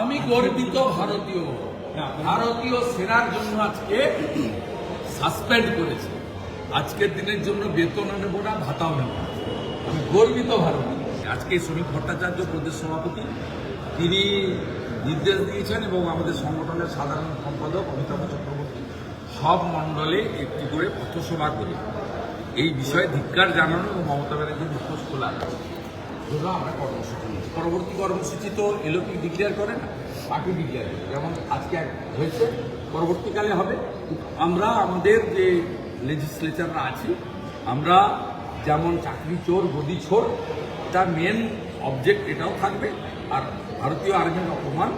আমি গর্বিত ভারতীয়। ভারতীয় সেনার জন্য আজকে সাসপেন্ড করেছে। আজকের দিনের জন্য বেতন নেব না, ভাতাও নেব আমি গর্বিত ভারতীয়। আজকে শ্রমিক ভট্টাচার্য প্রদেশ সভাপতি, তিনি নির্দেশ দিয়েছেন এবং আমাদের সংগঠনের সাধারণ সম্পাদক অমিতাভ চক্রবর্তী সব মণ্ডলে একটি করে পথসভা করে এই বিষয়ে ধিক্কার জানানো এবং মমতা ব্যানার্জির মুখোশ খোলা। জন্য আমরা কর্মসূচি নিচ্ছি। পরবর্তী কর্মসূচি তো এলোপি ডিক্লেয়ার করে না পার্টি ডিক্লেয়ার করে। যেমন আজকে এক হয়েছে পরবর্তীকালে হবে। আমরা আমাদের যে লেজিসলেচাররা আছি আমরা যেমন চাকরি চোর গদি চোর তার মেন অবজেক্ট এটাও থাকবে। আর ভারতীয় আর্মির অপমান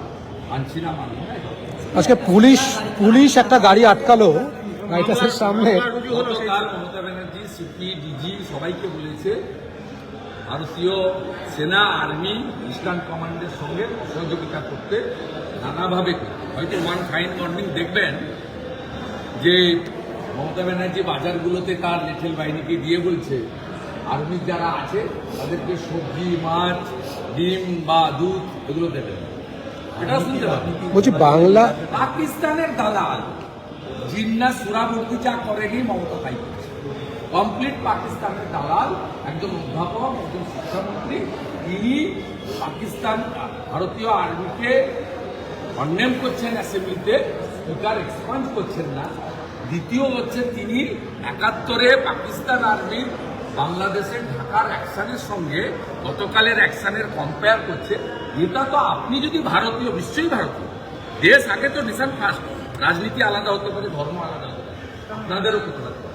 মানছি না মানব না আজকে পুলিশ পুলিশ একটা গাড়ি আটকালো সামনে। মমতা ব্যানার্জি সিপি ডিজি সবাইকে বলেছে ভারতীয় সেনা আর্মি ইস্টার্ন কমান্ডের সঙ্গে সহযোগিতা করতে নানাভাবে হয়তো ওয়ান ফাইন মর্নিং দেখবেন যে মমতা ব্যানার্জি বাজারগুলোতে তার লেঠেল বাহিনীকে দিয়ে বলছে আর্মির যারা আছে তাদেরকে সবজি মাছ ডিম বা দুধ এগুলো দেবেন। এটা শুনতে বলছি বাংলা পাকিস্তানের দালাল জিন্না সুরাবর্তী যা করেনি মমতা তাই করছে। কমপ্লিট পাকিস্তানের দালাল, একজন অধ্যাপক, একজন শিক্ষামন্ত্রী। তিনি পাকিস্তান, ভারতীয় আর্মিকে কন্ডেম করছেন অ্যাসেম্বলিতে স্পিকার এক্সপান্ড করছেন না। দ্বিতীয় হচ্ছে তিনি একাত্তরে পাকিস্তান আর্মির বাংলাদেশের ঢাকার অ্যাকশনের সঙ্গে গতকালের অ্যাকশনের কম্পেয়ার করছে। এটা তো আপনি যদি ভারতীয়, নিশ্চয়ই ভারতীয়। দেশ আগে তো নেশন ফার্স্ট রাজনীতি আলাদা হতে পারে, ধর্ম আলাদা হতে পারে। আপনাদেরও পারে